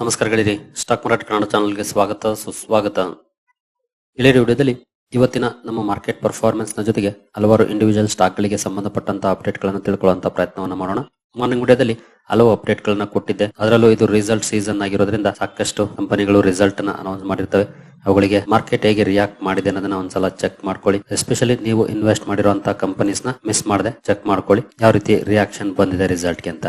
ನಮಸ್ಕಾರಗಳಿರಿ. Stock ಮಾರಾಟ ಕನ್ನಡ ಚಾನಲ್ಗೆ ಸ್ವಾಗತ, ಸುಸ್ವಾಗತ. ಇಳಿಯ ವಿಡಿಯೋದಲ್ಲಿ ಇವತ್ತಿನ ನಮ್ಮ ಮಾರ್ಕೆಟ್ ಪರ್ಫಾರ್ಮೆನ್ಸ್ನ ಜೊತೆಗೆ ಹಲವಾರು ಇಂಡಿವಿಜುವಲ್ ಸ್ಟಾಕ್ ಗಳಿಗೆ ಸಂಬಂಧಪಟ್ಟಂತ ಅಪ್ಡೇಟ್ಗಳನ್ನು ತಿಳ್ಕೊಳ್ಳುವಂತ ಪ್ರಯತ್ನವನ್ನ ಮಾಡೋಣ. ಮಾರ್ನಿಂಗ್ ವಿಡಿಯೋದಲ್ಲಿ ಹಲವು ಅಪ್ಡೇಟ್ ಗಳನ್ನ ಕೊಟ್ಟಿದ್ದೆ. ಅದರಲ್ಲೂ ಇದು ರಿಸಲ್ಟ್ ಸೀಸನ್ ಆಗಿರೋದ್ರಿಂದ ಸಾಕಷ್ಟು ಕಂಪನಿಗಳು ರಿಸಲ್ಟ್ನ ಅನೌನ್ಸ್ ಮಾಡಿರ್ತವೆ. ಅವುಗಳಿಗೆ ಮಾರ್ಕೆಟ್ ಹೇಗೆ ರಿಯಾಕ್ಟ್ ಮಾಡಿದೆ ಅನ್ನೋದನ್ನ ಒಂದ್ಸಲ ಚೆಕ್ ಮಾಡ್ಕೊಳ್ಳಿ. ಎಸ್ಪೆಷಲಿ ನೀವು ಇನ್ವೆಸ್ಟ್ ಮಾಡಿರುವಂತಹ ಕಂಪನೀಸ್ನ ಮಿಸ್ ಮಾಡದೆ ಚೆಕ್ ಮಾಡ್ಕೊಳ್ಳಿ. ಯಾವ ರೀತಿ ರಿಯಾಕ್ಷನ್ ಬಂದಿದೆ ರಿಸಲ್ಟ್ಗೆ ಅಂತ.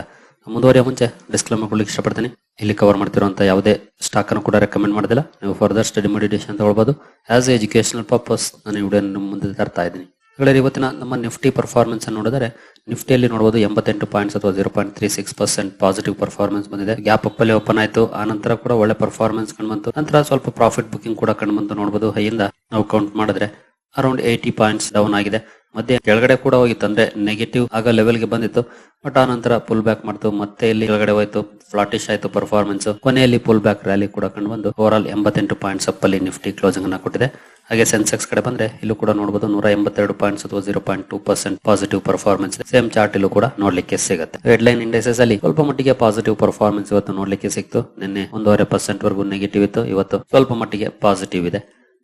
ಮುಂದುವರಿಯ ಮುಂಚೆ ಡಿಸ್ಕ್ಲೇಮರ್ ಕೊಡ್ಲಿಕ್ಕೆ ಇಷ್ಟಪಡ್ತೀನಿ. ಇಲ್ಲಿ ಕವರ್ ಮಾಡ್ತಿರುವಂಥ ಯಾವುದೇ ಸ್ಟಾಕ್ ಅನ್ನು ಕೂಡ ರೆಕಮೆಂಡ್ ಮಾಡೋದಿಲ್ಲ. ನೀವು ಫರ್ದರ್ ಸ್ಟಡಿ ಮೆಡಿಟೇಷನ್ ತಗೊಳ್ಬಹುದು ಆಸ್ ಎಜುಕೇಶನಲ್ ಪರ್ಪಸ್ ನಾನು ವಿಡಿಯೋ ಮುಂದೆ ತರ್ತಾ ಇದ್ದೀನಿ. ಹಾಗಾದ್ರೆ ಇವತ್ತಿನ ನಮ್ಮ ನಿಫ್ಟಿ ಪರ್ಫಾರ್ಮೆನ್ಸ್ ಅನ್ನು ನೋಡಿದರೆ, ನಿಫ್ಟಿಯಲ್ಲಿ ನೋಡಬಹುದು ಎಂಬತ್ತೆಂಟು ಪಾಯಿಂಟ್ಸ್ ಅಥವಾ zero point three six percent positive performance ಬಂದಿದೆ. ಗ್ಯಾಪ್ ಅಪ್ ಅಲ್ಲಿ ಓಪನ್ ಆಯಿತು. ಆ ನಂತರ ಕೂಡ ಒಳ್ಳೆ ಪರ್ಫಾರ್ಮೆನ್ಸ್ ಕಂಡು ನಂತರ ಸ್ವಲ್ಪ ಪ್ರಾಫಿಟ್ ಬುಕಿಂಗ್ ಕೂಡ ಕಂಡು ಬಂತು ನೋಡಬಹುದು ಹೈಯಿಂದ ನಾವು ಕೌಂಟ್ ಮಾಡಿದ್ರೆ ಅರೌಂಡ್ ಏಯ್ಟಿ ಪಾಯಿಂಟ್ಸ್ ಡೌನ್ ಆಗಿದೆ. ಮಧ್ಯೆ ಕೆಳಗಡೆ ಕೂಡ ಹೋಗಿತ್ತು, ಅಂದ್ರೆ ನೆಗೆಟಿವ್ ಆಗ ಲೆವೆಲ್ಗೆ ಬಂದಿತ್ತು. ಬಟ್ ಆ ನಂತರ ಪುಲ್ ಬ್ಯಾಕ್ ಮಾಡ್ತು, ಮತ್ತೆ ಇಲ್ಲಿ ಕೆಳಗಡೆ ಹೋಯ್ತು ಫ್ಲಾಟಿಶ್ ಆಯ್ತು ಪರ್ಫಾರ್ಮೆನ್ಸ್ ಕೊನೆಯಲ್ಲಿ ಪುಲ್ ಬ್ಯಾಕ್ ರ್ಯಾಲಿ ಕೂಡ ಕಂಡು ಬಂದು ಓವರ್ ಎಂಬತ್ತೆಂಟು ಪಾಯಿಂಟ್ಸ್ ಅಪ್ ಅಲ್ಲಿ ನಿಫ್ಟಿ ಕ್ಲೋಸಿಂಗ್ ಅನ್ನ ಕೊಟ್ಟಿದೆ. ಹಾಗೆ ಸೆನ್ಸೆಕ್ಸ್ ಕಡೆ ಬಂದ್ರೆ, ಇಲ್ಲೂ ಕೂಡ ನೋಡಬಹುದು ನೂರ ಎಂಬತ್ತೆರಡು ಪಾಯಿಂಟ್ಸ್ ಅಥವಾ zero point two percent positive performance same chart ಇಲ್ಲೂ ಕೂಡ ನೋಡ್ಲಿಕ್ಕೆ ಸಿಗುತ್ತೆ. ರೆಡ್ ಲೈನ್ ಇಂಡೆಕ್ಸಸ್ ಅಲ್ಲಿ ಸ್ವಲ್ಪ ಮಟ್ಟಿಗೆ ಪಾಸಿಟಿವ್ ಪರ್ಫಾರ್ಮೆನ್ಸ್ ಇವತ್ತು ನೋಡ್ಲಿಕ್ಕೆ ಸಿಕ್ತು. ನಿನ್ನೆ ಒಂದೂವರೆ ಪರ್ಸೆಂಟ್ ವರೆಗೂ ನೆಗೆಟಿವ್ ಇತ್ತು. ಇವತ್ತು ಸ್ವಲ್ಪ ಮಟ್ಟಿಗೆ ಪಾಸಿಟಿವ್ ಇದೆ.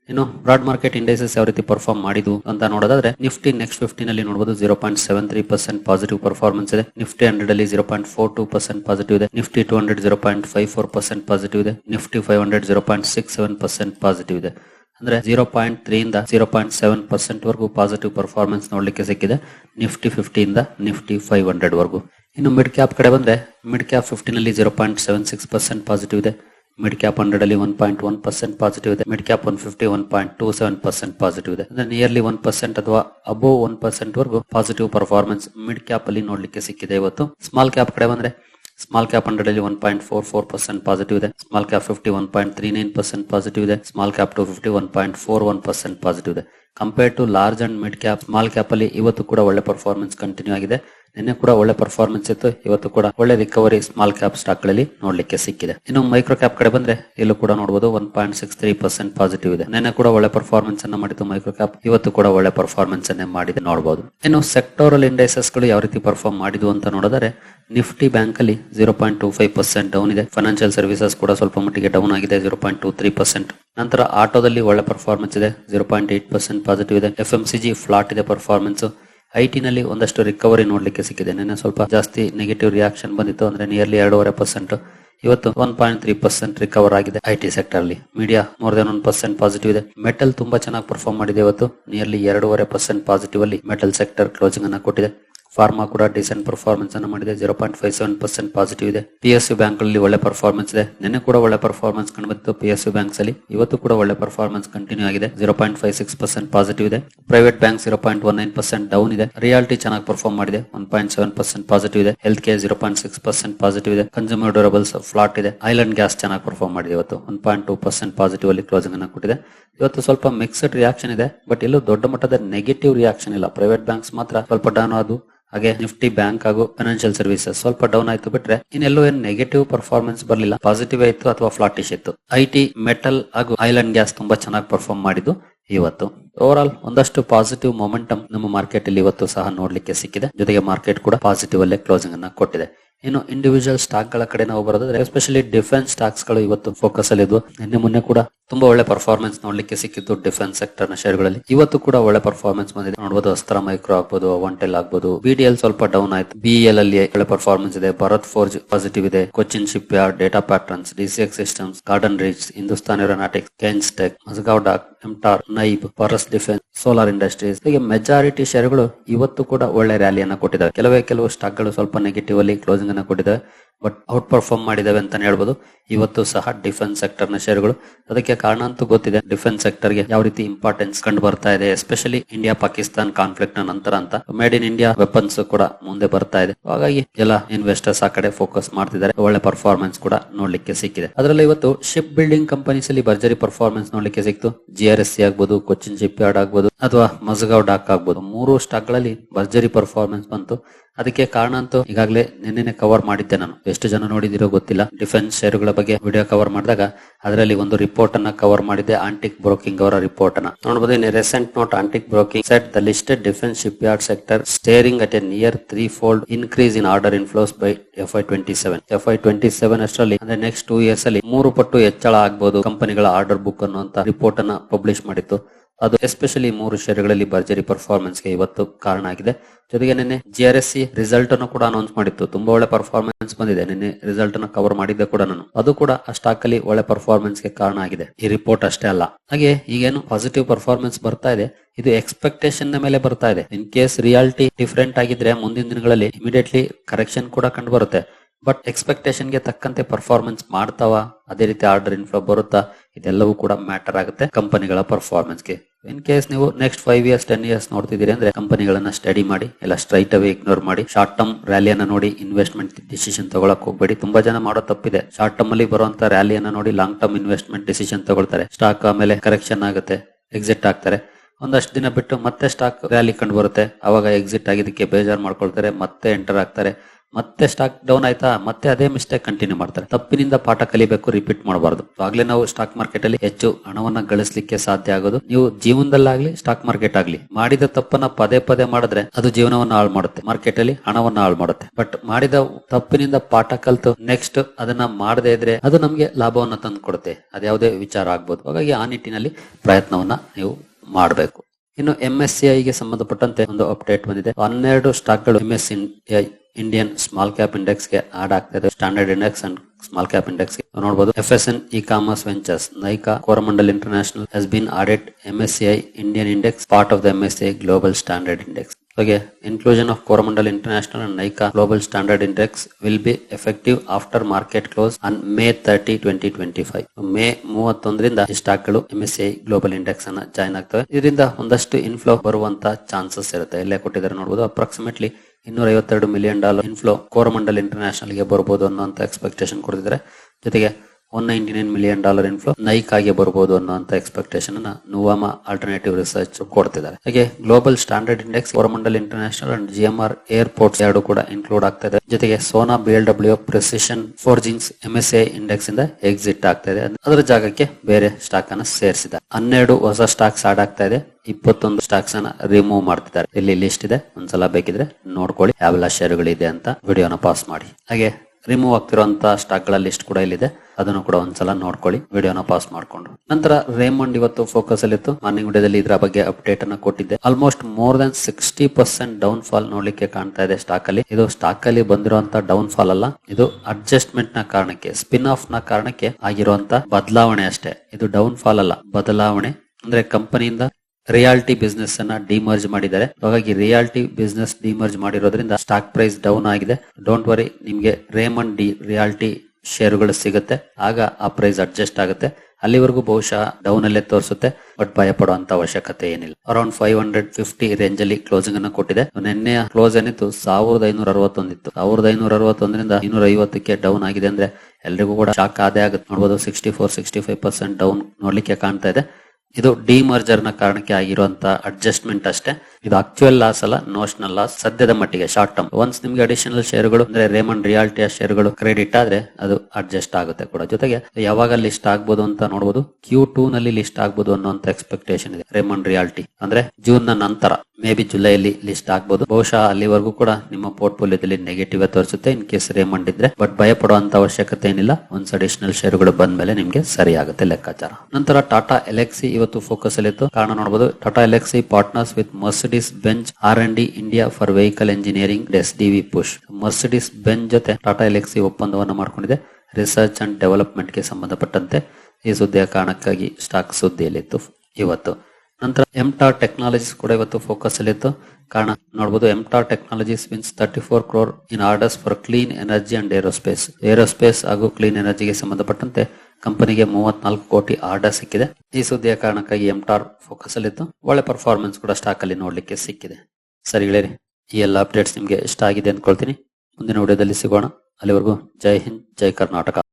ಇನ್ನು ಬ್ರಾಡ್ ಮಾರ್ಕೆಟ್ ಇಂಡೆಕ್ಸಸ್ ಯಾವ ರೀತಿ ಪರ್ಫಾರ್ಮ್ ಮಾಡಿದ್ವು ಅಂತ ನೋಡೋದಾದ್ರೆ ನಿಫ್ಟಿ ನೆಕ್ಸ್ಟ್ ಫಿಫ್ಟಿನ್ ಅಲ್ಲಿ ನೋಡಬಹುದು zero point seven three percent positive performance ಇದೆ. ನಿಫ್ಟಿ ಹಂಡ್ರೆಡ್ ಅಲ್ಲಿ zero point four two percent positive ಇದೆ. Nifty two hundred zero point five four percent positive ಇದೆ. Nifty five hundred zero point six seven percent positive ಇದೆ. ಅಂದ್ರೆ zero point three ಇಂದ zero point seven percent ವರೆಗೂ positive performance ನೋಡ್ಲಿಕ್ಕೆ ಸಿಕ್ಕಿದೆ. Nifty fifty ಇಂದ Nifty five hundred ವರೆಗೂ. ಇನ್ನು ಮಿಡ್ ಕ್ಯಾಪ್ ಕಡೆ ಬಂದ್ರೆ mid cap ಫಿಫ್ಟಿನಲ್ಲಿ zero point seven six percent positive ಇದೆ. ಮಿಡ್ ಕ್ಯಾಪ್ ಹಂಡ್ರೆಡ್ ಅಲ್ಲಿ one point one percent positive ಇದೆ. Mid cap one fifty one point two seven percent positive ಇದೆ. ಅಂದ್ರೆ nearly one percent ಅಥವಾ above one percent ವರೆಗೂ positive performance mid cap ಅಲ್ಲಿ ನೋಡ್ಲಿಕ್ಕೆ ಸಿಕ್ಕಿದೆ ಇವತ್ತು. ಸ್ಮಾಲ್ ಕ್ಯಾಪ್ ಕಡೆ ಬಂದ್ರೆ ಸ್ಮಾಲ್ ಕ್ಯಾಪ್ ಹಂಡ್ರೆಡ್ ಅಲ್ಲಿ one point four four percent positive ಇದೆ. Small cap fifty one point three nine percent positive ಇದೆ. Small cap two fifty one point four one percent positive ಇದೆ. Compare to large and mid cap small cap ಅಲ್ಲಿ ಇವತ್ತು ಕೂಡ ಒಳ್ಳೆ performance continue ಆಗಿದೆ. ನಿನ್ನೆ ಕೂಡ ಒಳ್ಳೆ ಪರ್ಫಾರ್ಮೆನ್ಸ್ ಇತ್ತು. ಇವತ್ತು ಕೂಡ ಒಳ್ಳೆ ರಿಕವರಿ ಸ್ಮಾಲ್ ಕ್ಯಾಪ್ ಸ್ಟಾಕ್ಗಳಲ್ಲಿ ನೋಡ್ಲಿಕ್ಕೆ ಸಿಕ್ಕಿದೆ. ಇನ್ನು ಮೈಕ್ರೋ ಕ್ಯಾಪ್ ಕಡೆ ಬಂದ್ರೆ ಇಲ್ಲೂ ಕೂಡ ನೋಡಬಹುದು one point six three percent positive ಇದೆ. ನಿನ್ನೆ ಕೂಡ ಒಳ್ಳೆ ಪರ್ಫಾರ್ಮೆನ್ಸ್ ಅನ್ನ ಮಾಡಿತ್ತು ಮೈಕ್ರೋ ಕ್ಯಾಪ್ ಇವತ್ತು ಕೂಡ ಒಳ್ಳೆ ಪರ್ಫಾರ್ಮೆನ್ಸ್ ಅನ್ನೇ ಮಾಡಿದೆ ನೋಡಬಹುದು ಇನ್ನು ಸೆಕ್ಟೋರಲ್ ಇಂಡೈಸಸ್ಗಳು ಯಾವ ರೀತಿ ಪರ್ಫಾರ್ಮ್ ಮಾಡಿದ್ವು ಅಂತ ನೋಡಿದರೆ ನಿಫ್ಟಿ ಬ್ಯಾಂಕ್ ಅಲ್ಲಿ zero point two five percent down ಇದೆ. ಫೈನಾನ್ಷಿಯಲ್ ಸರ್ವಿಸಸ್ ಕೂಡ ಸ್ವಲ್ಪ ಮಟ್ಟಿಗೆ ಡೌನ್ ಆಗಿದೆ zero point two three percent ನಂತರ ಆಟೋದಲ್ಲಿ ಒಳ್ಳೆ ಪರ್ಫಾರ್ಮೆನ್ಸ್ ಇದೆ zero point eight percent positive ಇದೆ. F M C G flat ಇದೆ ಪರ್ಫಾರ್ಮೆನ್ಸ್ ಐಟಿ ನಲ್ಲಿ ಒಂದಷ್ಟು ರಿಕವರಿ ನೋಡ್ಲಿಕ್ಕೆ ಸಿಕ್ಕಿದೆ. ನಿನ್ನೆ ಸ್ವಲ್ಪ ಜಾಸ್ತಿ ನೆಗೆಟಿವ್ ರಿಯಾಕ್ಷನ್ ಬಂದಿತ್ತು. ಅಂದ್ರೆ ನಿಯರ್ಲಿ ಎರಡೂವರೆ ಪರ್ಸೆಂಟ್ ಇವತ್ತು one point three percent recover ಆಗಿದೆ ಐಟಿ ಸೆಕ್ಟರ್ ಅಲ್ಲಿ. Media more than one percent positive ಇದೆ. ಮೆಟಲ್ ತುಂಬಾ ಚೆನ್ನಾಗಿ ಪರ್ಫಾರ್ಮ್ ಮಾಡಿದೆ ಇವತ್ತು. ನಿಯರ್ಲಿ ಎರಡೂವರೆ ಪರ್ಸೆಂಟ್ ಪಾಸಿಟಿವ್ ಅಲ್ಲಿ ಮೆಟಲ್ ಸೆಕ್ಟರ್ ಕ್ಲೋಸಿಂಗ್ ಅನ್ನ ಕೊಟ್ಟಿದೆ. ಫಾರ್ಮಾ ಕೂಡ ಡಿಸೆಂಟ್ ಪರ್ಫಾರ್ಮೆನ್ಸ್ ಅನ್ನು ಮಾಡಿದೆ. Zero point five seven percent positive ಇದೆ. ಪಿ ಎಸ್ ಯು ಬ್ಯಾಂಕ್ ಅಲ್ಲಿ ಒಳ್ಳೆ ಪರ್ಫಾರ್ಮೆನ್ಸ್ ಇದೆ. ನಿನ್ನೆ ಕೂಡ ಒಳ್ಳೆ ಪರ್ಫಾರ್ಮೆನ್ಸ್ ಕಂಡುಬಂತು ಪಿ ಎಸ್ ಯು ಬ್ಯಾಂಕ್ಸ್ ಅಲ್ಲಿ. ಇವತ್ತು ಕೂಡ ಒಳ್ಳೆ ಪರ್ಫಾರ್ಮೆನ್ಸ್ ಕಂಟಿನ್ಯೂ ಆಗಿದೆ. Zero point five six percent positive ಇದೆ. Private bank zero point one nine percent down ಇದೆ. ರಿಯಾಲಿಟಿ ಚೆನ್ನಾಗಿ ಪರ್ಫಾರ್ಮ್ ಮಾಡಿದೆ. One point seven percent positive ಇದೆ. Health care zero point six percent positive ಇದೆ. ಕನ್ಸ್ಯೂಮರ್ ಡ್ಯೂರಬಲ್ಸ್ ಫ್ಲಾಟ್ ಇದೆ. Oil and gas ಚೆನ್ನಾಗಿ perform ಮಾಡಿದೆ ಇವತ್ತು. One point two percent positive ಅಲ್ಲಿ ಕ್ಲೋಸಿಂಗ್ ಅನ್ನು ಕೊಟ್ಟಿದೆ. ಇವತ್ತು ಸ್ವಲ್ಪ ಮಿಕ್ಸ್ಡ್ ರಿಯಾಕ್ಷನ್ ಇದೆ. ಬಟ್ ಎಲ್ಲೂ ದೊಡ್ಡ ಮಟ್ಟದ ನೆಗೆಟಿವ್ ರಿಯಾಕ್ಷನ್ ಇಲ್ಲ. ಪ್ರೈವೇಟ್ ಬ್ಯಾಂಕ್ಸ್ ಮಾತ್ರ ಸ್ವಲ್ಪ ಡೌನ್ ಆದವು. ಹಾಗೆ ನಿಫ್ಟಿ ಬ್ಯಾಂಕ್ ಹಾಗೂ ಫೈನಾನ್ಷಿಯಲ್ ಸರ್ವಿಸಸ್ ಸ್ವಲ್ಪ ಡೌನ್ ಆಯ್ತು ಬಿಟ್ರೆ ಇನ್ನೆಲ್ಲೂ ಏನ್ ನೆಗೆಟಿವ್ ಪರ್ಫಾರ್ಮೆನ್ಸ್ ಬರಲಿಲ್ಲ. ಪಾಸಿಟಿವ್ ಆಯ್ತು ಅಥವಾ ಫ್ಲಾಟಿಶ್ ಇತ್ತು ಐಟಿ ಮೆಟಲ್ ಹಾಗೂ ಐಲ್ಯಾಂಡ್ ಗ್ಯಾಸ್ ತುಂಬಾ ಚೆನ್ನಾಗಿ ಪರ್ಫಾರ್ಮ್ ಮಾಡಿದ್ದು ಇವತ್ತು. ಓವರ್ ಆಲ್ ಒಂದಷ್ಟು ಪಾಸಿಟಿವ್ ಮೊಮೆಂಟಮ್ ನಮ್ಮ ಮಾರ್ಕೆಟ್ ಅಲ್ಲಿ ಇವತ್ತು ಸಹ ನೋಡ್ಲಿಕ್ಕೆ ಸಿಕ್ಕಿದೆ. ಜೊತೆಗೆ ಮಾರ್ಕೆಟ್ ಕೂಡ ಪಾಸಿಟಿವ್ ಅಲ್ಲೇ ಕ್ಲೋಸಿಂಗ್ ಅನ್ನ ಕೊಟ್ಟಿದೆ. ಇನ್ನು ಇಂಡಿವಿಜುವಲ್ ಸ್ಟಾಕ್ಗಳ ಕಡೆ ನಾವು ಬರೋದಾದ್ರೆ ಎಸ್ಪೆಷಲಿ ಡಿಫೆನ್ಸ್ ಸ್ಟಾಕ್ಸ್ಗಳು ಇವತ್ತು ಫೋಕಸ್ ಅಲ್ಲಿ ಇದ್ವು. ನಿನ್ನೆ ಮೊನ್ನೆ ಕೂಡ ತುಂಬಾ ಒಳ್ಳೆ ಪರ್ಫಾರ್ಮೆನ್ಸ್ ನೋಡ್ಲಿಕ್ಕೆ ಸಿಕ್ಕಿತ್ತು ಡಿಫೆನ್ಸ್ ಸೆಕ್ಟರ್ನ ಶೇರ್ಗಳಲ್ಲಿ ಇವತ್ತು ಕೂಡ ಒಳ್ಳೆ ಪರ್ಫಾರ್ಮೆನ್ಸ್ ಬಂದಿದೆ. ನೋಡಬಹುದು ಅಸ್ತ್ರ ಮೈಕ್ರೋ ಆಗ್ಬಹುದು ಒನ್ಟೆಲ್ ಆಗ್ಬೋದು. ಬಿಡಿಎಲ್ ಸ್ವಲ್ಪ ಡೌನ್ ಆಯ್ತು. ಬಿಎಲ್ ಅಲ್ಲಿ ಒಳ್ಳೆ ಪರ್ಫಾರ್ಮೆನ್ಸ್ ಇದೆ. ಭರತ್ ಫೋರ್ಜ್ ಪಾಸಿಟಿವ್ ಇದೆ. Cochin Shipyard Data Patterns DCX Systems Garden Reach Hindustan Aeronautics Kaynes Tech Mazagon Dock MTAR Nibe Paras Defence Solar Industries ಹೀಗೆ ಮೆಜಾರಿಟಿ ಶೇರ್ಗಳು ಇವತ್ತು ಕೂಡ ಒಳ್ಳೆ ರ್ಯಾಲಿಯನ್ನ ಕೊಟ್ಟಿದ್ದಾರೆ ಕೆಲವೇ ಕೆಲವು ಸ್ಟಾಕ್ಗಳು ಸ್ವಲ್ಪ ನೆಗೆಟಿವ್ ಅಲ್ಲಿ ಕ್ಲೋಸಿಂಗ್ ಅನ್ನ ಕೊಟ್ಟಿದ್ದಾವೆ ಬಟ್ ಔಟ್ ಪರ್ಫಾರ್ಮ್ ಮಾಡಿದಾವೆ ಅಂತಾನೆ ಹೇಳ್ಬೋದು. ಇವತ್ತು ಸಹ ಡಿಫೆನ್ಸ್ ಸೆಕ್ಟರ್ನ ಅದಕ್ಕೆ ಕಾರಣ ಅಂತೂ ಗೊತ್ತಿದೆ, ಡಿಫೆನ್ಸ್ ಸೆಕ್ಟರ್ಗೆ ಯಾವ ರೀತಿ ಇಂಪಾರ್ಟೆನ್ಸ್ ಕಂಡು ಬರ್ತಾ ಇದೆ ಎಸ್ಪೆಷಲಿ ಇಂಡಿಯಾ ಪಾಕಿಸ್ತಾನ್ ಕಾನ್ಫ್ಲಿಕ್ಟ್ನ ನಂತರ ಅಂತ. ಮೇಡ್ ಇನ್ ಇಂಡಿಯಾ ವೆಪನ್ಸ್ ಕೂಡ ಮುಂದೆ ಬರ್ತಾ ಇದೆ. ಹಾಗಾಗಿ ಎಲ್ಲ ಇನ್ವೆಸ್ಟರ್ಸ್ ಆ ಕಡೆ ಫೋಕಸ್ ಮಾಡ್ತಿದ್ದಾರೆ. ಒಳ್ಳೆ ಪರ್ಫಾರ್ಮೆನ್ಸ್ ಕೂಡ ನೋಡ್ಲಿಕ್ಕೆ ಸಿಕ್ಕಿದೆ. ಅದರಲ್ಲಿ ಇವತ್ತು ಶಿಪ್ ಬಿಲ್ಡಿಂಗ್ ಕಂಪನೀಸ್ ಅಲ್ಲಿ ಭರ್ಜರಿ ಪರ್ಫಾರ್ಮೆನ್ಸ್ ನೋಡ್ಲಿಕ್ಕೆ ಸಿಕ್ತು. ಜಿ ಆರ್ ಎಸ್ ಸಿ ಆಗ್ಬೋದು ಕೊಚ್ಚಿನ್ ಶಿಪ್ ಯಾರ್ಡ್ ಆಗ್ಬೋದು, ಅಥವಾ ಮಜಗಾವ್ ಡಾಕ್ ಆಗ್ಬೋದು. ಮೂರು ಸ್ಟಾಕ್ಗಳಲ್ಲಿ ಭರ್ಜರಿ ಪರ್ಫಾರ್ಮೆನ್ಸ್ ಬಂತು. ಅದಕ್ಕೆ ಕಾರಣ ಅಂತೂ ಈಗಾಗಲೇ ನಿನ್ನೆ ಕವರ್ ಮಾಡಿದ್ದೆ ನಾನು. ಎಷ್ಟು ಜನ ನೋಡಿದಿರೋ ಗೊತ್ತಿಲ್ಲ. ಡಿಫೆನ್ಸ್ ಶೇರುಗಳ ಬಗ್ಗೆ ವಿಡಿಯೋ ಕವರ್ ಮಾಡಿದಾಗ ಅದರಲ್ಲಿ ಒಂದು ರಿಪೋರ್ಟ್ ಅನ್ನ ಕವರ್ ಮಾಡಿದೆ ಆಂಟಿಕ್ ಬ್ರೋಕಿಂಗ್ ಅವರ ರಿಪೋರ್ಟ್ ಅನ್ನ. ನೋಡಬಹುದು recent note Antique Broking said the listed defence shipyard sector staring at a near three fold increase in order inflows by F Y twenty seven F Y twenty seven ಅಷ್ಟರಲ್ಲಿ, ಅಂದ್ರೆ next two years ಅಲ್ಲಿ ಮೂರು ಪಟ್ಟು ಹೆಚ್ಚಳ ಆಗಬಹುದು ಕಂಪನಿಗಳ order book ಅನ್ನುವಂತ report ಅನ್ನ ಪಬ್ಲಿಷ್ ಮಾಡಿತ್ತು. ಅದು ಎಸ್ಪೆಷಲಿ ಮೂರು ಶೇರುಗಳಲ್ಲಿ ಭರ್ಜರಿ ಪರ್ಫಾರ್ಮೆನ್ಸ್ಗೆ ಇವತ್ತು ಕಾರಣ ಆಗಿದೆ. ಜೊತೆಗೆ ನಿನ್ನೆ G R S C result ಅನ್ನು ಕೂಡ ಅನೌನ್ಸ್ ಮಾಡಿತ್ತು. ತುಂಬಾ ಒಳ್ಳೆ ಪರ್ಫಾರ್ಮೆನ್ಸ್ ಬಂದಿದೆ. ನಿನ್ನೆ ರಿಸಲ್ಟ್ ಅನ್ನು ಕವರ್ ಮಾಡಿದ್ದೆ ಕೂಡ ನಾನು. ಅದು ಕೂಡ ಆ ಸ್ಟಾಕ್ ಅಲ್ಲಿ ಒಳ್ಳೆ ಪರ್ಫಾರ್ಮೆನ್ಸ್ಗೆ ಕಾರಣ ಆಗಿದೆ. ಈ ರಿಪೋರ್ಟ್ ಅಷ್ಟೇ ಅಲ್ಲ. ಹಾಗೆ ಈಗೇನು ಪಾಸಿಟಿವ್ ಪರ್ಫಾರ್ಮೆನ್ಸ್ ಬರ್ತಾ ಇದೆ. ಇದು ಎಕ್ಸ್ಪೆಕ್ಟೇಷನ್ ಮೇಲೆ ಬರ್ತಾ ಇದೆ. ಇನ್ ಕೇಸ್ ರಿಯಾಲಿಟಿ ಡಿಫರೆಂಟ್ ಆಗಿದ್ರೆ ಮುಂದಿನ ದಿನಗಳಲ್ಲಿ ಇಮಿಡಿಯೇಟ್ಲಿ ಕರೆಕ್ಷನ್ ಕೂಡ ಕಂಡು ಬರುತ್ತೆ. ಬಟ್ ಎಕ್ಸ್ಪೆಕ್ಟೇಷನ್ಗೆ ತಕ್ಕಂತೆ ಪರ್ಫಾರ್ಮೆನ್ಸ್ ಮಾಡ್ತಾವ. ಅದೇ ರೀತಿ ಆರ್ಡರ್ ಇನ್ಫ್ಲೋ ಬರುತ್ತಾ, ಇದೆಲ್ಲವೂ ಕೂಡ ಮ್ಯಾಟರ್ ಆಗುತ್ತೆ ಕಂಪನಿಗಳ ಪರ್ಫಾರ್ಮೆನ್ಸ್ಗೆ ಇನ್ ಕೇಸ್ ನೀವು next five years ten years ನೋಡ್ತಿದ್ದೀರಿ ಅಂದ್ರೆ ಕಂಪನಿಗಳನ್ನ ಸ್ಟಡಿ ಮಾಡಿ, ಎಲ್ಲ ಸ್ಟ್ರೈಟ್ ಅವೇ ಇಗ್ನೋರ್ ಮಾಡಿ ಶಾರ್ಟ್ ಟರ್ಮ್ ರ್ಯಾಲಿಯನ್ನ ನೋಡಿ ಇನ್ವೆಸ್ಟ್ಮೆಂಟ್ ಡಿಸಿಷನ್ ತಗೊಳಕ್ ಹೋಗ್ಬೇಡಿ. ತುಂಬಾ ಜನ ಮಾಡೋ ತಪ್ಪಿದೆ. ಶಾರ್ಟ್ ಟರ್ಮ್ ಅಲ್ಲಿ ಬರುವಂತ ರ್ಯಾಲಿಯನ್ನ ನೋಡಿ ಲಾಂಗ್ ಟರ್ಮ್ ಇನ್ವೆಸ್ಟ್ಮೆಂಟ್ ಡಿಸಿಷನ್ ತಗೊಳ್ತಾರೆ. ಸ್ಟಾಕ್ ಆಮೇಲೆ ಕರೆಕ್ಷನ್ ಆಗುತ್ತೆ ಎಕ್ಸಿಟ್ ಆಗ್ತಾರೆ. ಒಂದಷ್ಟು ದಿನ ಬಿಟ್ಟು ಮತ್ತೆ ಸ್ಟಾಕ್ ರ್ಯಾಲಿ ಕಂಡು ಬರುತ್ತೆ. ಅವಾಗ ಎಕ್ಸಿಟ್ ಆಗಿದ್ದಕ್ಕೆ ಬೇಜಾರ್ ಮಾಡ್ಕೊಳ್ತಾರೆ, ಮತ್ತೆ ಎಂಟರ್ ಆಗ್ತಾರೆ. ಮತ್ತೆ ಸ್ಟಾಕ್ ಡೌನ್ ಆಯ್ತಾ, ಮತ್ತೆ ಅದೇ ಮಿಸ್ಟೇಕ್ ಕಂಟಿನ್ಯೂ ಮಾಡ್ತಾರೆ. ತಪ್ಪಿನಿಂದ ಪಾಠ ಕಲಿಬೇಕು ರಿಪೀಟ್ ಮಾಡಬಾರ್ದು. ಆಗ್ಲೇ ನಾವು ಸ್ಟಾಕ್ ಮಾರ್ಕೆಟ್ ಅಲ್ಲಿ ಹೆಚ್ಚು ಹಣವನ್ನ ಗಳಿಸಲಿಕ್ಕೆ ಸಾಧ್ಯ ಆಗೋದು. ನೀವು ಜೀವನದಲ್ಲಾಗ್ಲಿ ಸ್ಟಾಕ್ ಮಾರ್ಕೆಟ್ ಆಗ್ಲಿ, ಮಾಡಿದ ತಪ್ಪನ್ನ ಪದೇ ಪದೇ ಮಾಡಿದ್ರೆ ಅದು ಜೀವನವನ್ನ ಹಾಳು ಮಾಡುತ್ತೆ. ಮಾರ್ಕೆಟ್ ಅಲ್ಲಿ ಹಣವನ್ನ ಹಾಳು ಮಾಡುತ್ತೆ. ಬಟ್ ಮಾಡಿದ ತಪ್ಪಿನಿಂದ ಪಾಠ ಕಲ್ತು ನೆಕ್ಸ್ಟ್ ಅದನ್ನ ಮಾಡದೇ ಇದ್ರೆ ಅದು ನಮಗೆ ಲಾಭವನ್ನ ತಂದು ಕೊಡುತ್ತೆ ಅದ್ಯಾವುದೇ ವಿಚಾರ ಆಗ್ಬೋದು. ಹಾಗಾಗಿ ಆ ನಿಟ್ಟಿನಲ್ಲಿ ಪ್ರಯತ್ನವನ್ನ ನೀವು ಮಾಡಬೇಕು. ಇನ್ನು ಎಂ ಎಸ್ ಸಿ ಐಗೆ ಸಂಬಂಧಪಟ್ಟಂತೆ ಒಂದು ಅಪ್ಡೇಟ್ ಬಂದಿದೆ. ಹನ್ನೆರಡು ಸ್ಟಾಕ್ಗಳು M S Indian small cap ಇಂಡೆಕ್ಸ್ಗೆ add ಆಗ್ತದೆ standard index and small cap index ನೋಡಬಹುದು F S N E commerce ventures Nykaa Coromandel International has been added M S C I Indian index part of the M S C I global standard index of Coromandel International and Nykaa global standard index will be effective after market close on May thirty twenty twenty five May ಮೂವತ್ತೊಂದರಿಂದ ಈ ಸ್ಟಾಕ್ಗಳು ಎಂಎಸ್ಐ global index ಅನ್ನ join ಆಗ್ತವೆ. ಇದರಿಂದ ಒಂದಷ್ಟು inflow ಬರುವಂತ chances ಇರುತ್ತೆ. ಇಲ್ಲೇ ಕೊಟ್ಟಿದ್ದಾರೆ ನೋಡಬಹುದು ಅಪ್ರಾಕ್ಸಿಮೇಟ್ಲಿ ಇನ್ನೂರ ಐವತ್ತೆರಡು ಮಿಲಿಯನ್ ಡಾಲರ್ ಇನ್ಫ್ಲೋ ಕೋರಮಂಡಲ್ ಇಂಟರ್ನ್ಯಾಷನಲ್ಗೆ ಬರಬಹುದು ಅನ್ನೋಂತ ಎಕ್ಸ್ಪೆಕ್ಟೇಷನ್ ಕೊಡ್ತಿದ್ದಾರೆ. ಜೊತೆಗೆ one ninety nine million dollar inflow Nike ಆಗಿ ಬರಬಹುದು ಅನ್ನುವಂತ ಎಕ್ಸ್ಪೆಕ್ಟೇಷನ್ ಅನ್ನ ನುವಾಮ ಆಲ್ಟರ್ನೇಟಿವ್ ರಿಸರ್ಚ್ ಕೊಡ್ತಿದ್ದಾರೆ. ಹಾಗೆ global standard index Coromandel International and GMR airports ಎರಡು ಕೂಡ ಇನ್ಕ್ಲೂಡ್ ಆಗ್ತಾ ಜೊತೆಗೆ Sona B L W precision forgings MSA index ಇಂದ ಎಕ್ಸಿಟ್ ಆಗ್ತಾ ಇದೆ. ಅದರ ಜಾಗಕ್ಕೆ ಬೇರೆ ಸ್ಟಾಕ್ ಅನ್ನ ಸೇರಿಸಿದೆ ಹನ್ನೆರಡು ಹೊಸ ಸ್ಟಾಕ್ಸ್ ಆಡ್ ಆಗ್ತಾ ಇದೆ. ಇಪ್ಪತ್ತೊಂದು ಸ್ಟಾಕ್ಸ್ ಅನ್ನ ರಿಮೂವ್ ಮಾಡ್ತಿದ್ದಾರೆ. ಇಲ್ಲಿ ಲಿಸ್ಟ್ ಇದೆ. ಒಂದ್ಸಲ ಬೇಕಿದ್ರೆ ನೋಡ್ಕೊಳ್ಳಿ. ಯಾವೆಲ್ಲ ಷೇರುಗಳಿದೆ ಅಂತ ವಿಡಿಯೋನ ಪಾಸ್ ಮಾಡಿ. ಹಾಗೆ ರಿಮೂವ್ ಆಗ್ತಿರುವಂತ ಸ್ಟಾಕ್ಗಳ ಲಿಸ್ಟ್ ಕೂಡ ಇಲ್ಲಿದೆ. ಅದನ್ನು ಕೂಡ ಒಂದ್ಸಲ ನೋಡ್ಕೊಳ್ಳಿ. ವಿಡಿಯೋನ ಪಾಸ್ ಮಾಡ್ಕೊಂಡು. ನಂತರ ರೇಮಂಡ್ ಇವತ್ತು ಫೋಕಸ್ ಅಲ್ಲಿತ್ತು ಮಾರ್ನಿಂಗ್ ವಿಡಿಯೋದಲ್ಲಿ ಇದರ ಬಗ್ಗೆ ಅಪ್ಡೇಟ್ ಅನ್ನ ಕೊಟ್ಟಿದ್ದೆ. Almost more than sixty percent down fall ನೋಡ್ಲಿಕ್ಕೆ ಕಾಣ್ತಾ ಇದೆ ಸ್ಟಾಕ್ ಅಲ್ಲಿ. ಇದು ಸ್ಟಾಕ್ ಅಲ್ಲಿ ಬಂದಿರುವಂತ ಡೌನ್ ಫಾಲ್ ಅಲ್ಲ. ಇದು ಅಡ್ಜಸ್ಟ್ಮೆಂಟ್ನ ಕಾರಣಕ್ಕೆ ಸ್ಪಿನ್ ಆಫ್ನ ಕಾರಣಕ್ಕೆ ಆಗಿರುವಂತ ಬದಲಾವಣೆ ಅಷ್ಟೇ. ಇದು ಡೌನ್ ಫಾಲ್ ಅಲ್ಲ. ಬದಲಾವಣೆ ಅಂದ್ರೆ ಕಂಪನಿಯಿಂದ ರಿಯಾಲಿಟಿ ಬಿಸ್ನೆಸ್ ಅನ್ನ ಡಿಮರ್ಜ್ ಮಾಡಿದ್ದಾರೆ. ಹಾಗಾಗಿ ರಿಯಾಲಿಟಿ ಬಿಸ್ನೆಸ್ ಡಿಮರ್ಜ್ ಮಾಡಿರೋದ್ರಿಂದ ಸ್ಟಾಕ್ ಪ್ರೈಸ್ ಡೌನ್ ಆಗಿದೆ. ಡೋಂಟ್ ವರಿ ನಿಮ್ಗೆ ರೇಮಂಡ್ ಡಿ ರಿಯಾಲಿಟಿ ಶೇರುಗಳು ಸಿಗುತ್ತೆ. ಆಗ ಆ ಪ್ರೈಸ್ ಅಡ್ಜಸ್ಟ್ ಆಗುತ್ತೆ. ಅಲ್ಲಿವರೆಗೂ ಬಹುಶಃ ಡೌನ್ ಅಲ್ಲೇ ತೋರಿಸುತ್ತೆ. ಬಟ್ ಭಯ ಪಡುವಂತ ಅವಶ್ಯಕತೆ ಏನಿಲ್ಲ. Around five hundred fifty range ಅಲ್ಲಿ ಕ್ಲೋಸಿಂಗ್ ಅನ್ನು ಕೊಟ್ಟಿದೆ. ನಿನ್ನೆ ಕ್ಲೋಸ್ ಏನಿತ್ತು? ಸಾವಿರದ ಐನೂರ ಅರವತ್ತೊಂದಿತ್ತು ಸಾವಿರದ ಐನೂರ ಅರವತ್ತೊಂದರಿಂದ ಇನ್ನೂರ ಐವತ್ತಕ್ಕೆ ಡೌನ್ ಆಗಿದೆ ಅಂದ್ರೆ ಎಲ್ರಿಗೂ ಕೂಡ ಶಾಕ್ ಆದೇ ಆಗುತ್ತೆ. ನೋಡಬಹುದು sixty four sixty five percent down ನೋಡ್ಲಿಕ್ಕೆ ಕಾಣ್ತಾ ಇದೆ. ಇದು ಡಿಮರ್ಜರ್ನ ಕಾರಣಕ್ಕೆ ಆಗಿರುವಂತ ಅಡ್ಜಸ್ಟ್ಮೆಂಟ್ ಅಷ್ಟೇ. ಇದು ಆಕ್ಚುಯಲ್ ಲಾಸ್ ಅಲ್ಲ ನೋಷನಲ್ ಲಾಸ್ ಸದ್ಯದ ಮಟ್ಟಿಗೆ ಶಾರ್ಟ್ ಟರ್ಮ್ ಒನ್ಸ್ ನಿಮ್ಗೆ ಅಡಿಷನಲ್ ಶೇರ್ಗಳು ಅಂದ್ರೆ ರೇಮಂಡ್ ರಿಯಾಲಿಟಿಯ ಶೇರ್ಗಳು ಕ್ರೆಡಿಟ್ ಆದ್ರೆ ಅದು ಅಡ್ಜಸ್ಟ್ ಆಗುತ್ತೆ ಕೂಡ. ಜೊತೆಗೆ, ಯಾವಾಗ ಲಿಸ್ಟ್ ಆಗ್ಬೋದು ಅಂತ ನೋಡಬಹುದು ಕ್ಯೂ ಟೂ ನಲ್ಲಿ ಲಿಸ್ಟ್ ಆಗ್ಬೋದು ಅನ್ನೋ ಎಕ್ಸ್ಪೆಕ್ಟೇಷನ್ ಇದೆ. ರೇಮಂಡ್ ರಿಯಾಲಿಟಿ ಅಂದ್ರೆ ಜೂನ್ನ ನಂತರ. ಮೇ ಬಿ ಜುಲೈಲಿ ಲಿಸ್ಟ್ ಆಗ್ಬೋದು. ಬಹುಶಃ ಅಲ್ಲಿವರೆಗೂ ಕೂಡ ನಿಮ್ಮ ಪೋರ್ಟ್ಫೋಲಿಯೋದಲ್ಲಿ ನೆಗೆಟಿವ್ ತೋರಿಸುತ್ತೆ. ಇನ್ ಕೇಸ್ ರೇಮಂಡ್ ಇದ್ರೆ. ಬಟ್ ಭಯ ಪಡುವಂತ ಅವಶ್ಯಕತೆ ಏನಿಲ್ಲ. ಒನ್ಸ್ ಅಡಿಷನಲ್ ಶೇರ್ಗಳು ಬಂದ ಮೇಲೆ ನಿಮ್ಗೆ ಸರಿ ಆಗುತ್ತೆ ಲೆಕ್ಕಾಚಾರ. ನಂತರ ಟಾಟಾ ಎಲೆಕ್ಸಿ ಇವತ್ತು ಫೋಕಸ್ ಅಲ್ಲಿ ಇತ್ತು. ಕಾರಣ ನೋಡಬಹುದು Tata Elxsi partners with Mercedes Benz R and D India for vehicle engineering S D V push Mercedes Benz ಜೊತೆ ಟಾಟಾ ಎಲೆಕ್ಸಿ ಒಪ್ಪಂದವನ್ನು ಮಾಡ್ಕೊಂಡಿದೆ. ರಿಸರ್ಚ್ ಅಂಡ್ ಡೆವಲಪ್ಮೆಂಟ್ಗೆ ಸಂಬಂಧಪಟ್ಟಂತೆ ಈ ಸುದ್ದಿಯ ಕಾರಣಕ್ಕಾಗಿ ಸ್ಟಾಕ್ ಸುದ್ದಿಯಲ್ಲಿತ್ತು ಇವತ್ತು. ನಂತರ ಎಂಟಾರ್ ಟೆಕ್ನಾಲಜೀಸ್ ಕೂಡ ಇವತ್ತು ಫೋಕಸ್ ಅಲ್ಲಿತ್ತು ಕಾರಣ ನೋಡಬಹುದು MTAR technologies wins thirty four crore in orders for clean energy and aerospace aerospace ಹಾಗೂ ಕ್ಲೀನ್ ಎನರ್ಜಿಗೆ ಸಂಬಂಧಪಟ್ಟಂತೆ ಕಂಪನಿಗೆ ಮೂವತ್ನಾಲ್ಕು ಕೋಟಿ ಆರ್ಡರ್ ಸಿಕ್ಕಿದೆ. ಈ ಸುದ್ದಿಯ ಕಾರಣಕ್ಕಾಗಿ ಎಂಟಾರ್ ಫೋಕಸ್ ಅಲ್ಲಿತ್ತು ಒಳ್ಳೆ ಪರ್ಫಾರ್ಮೆನ್ಸ್ ಕೂಡ ಸ್ಟಾಕ್ ಅಲ್ಲಿ ನೋಡ್ಲಿಕ್ಕೆ ಸಿಕ್ಕಿದೆ. ಸರಿ ಗೆಳೆಯರಿ, ಈ ಎಲ್ಲ ಅಪ್ಡೇಟ್ಸ್ ನಿಮ್ಗೆ ಇಷ್ಟ ಆಗಿದೆ ಅಂದ್ಕೊಳ್ತೀನಿ. ಮುಂದಿನ ವಿಡಿಯೋದಲ್ಲಿ ಸಿಗೋಣ. ಅಲ್ಲಿವರೆಗೂ ಜೈ ಹಿಂದ್, ಜೈ ಕರ್ನಾಟಕ.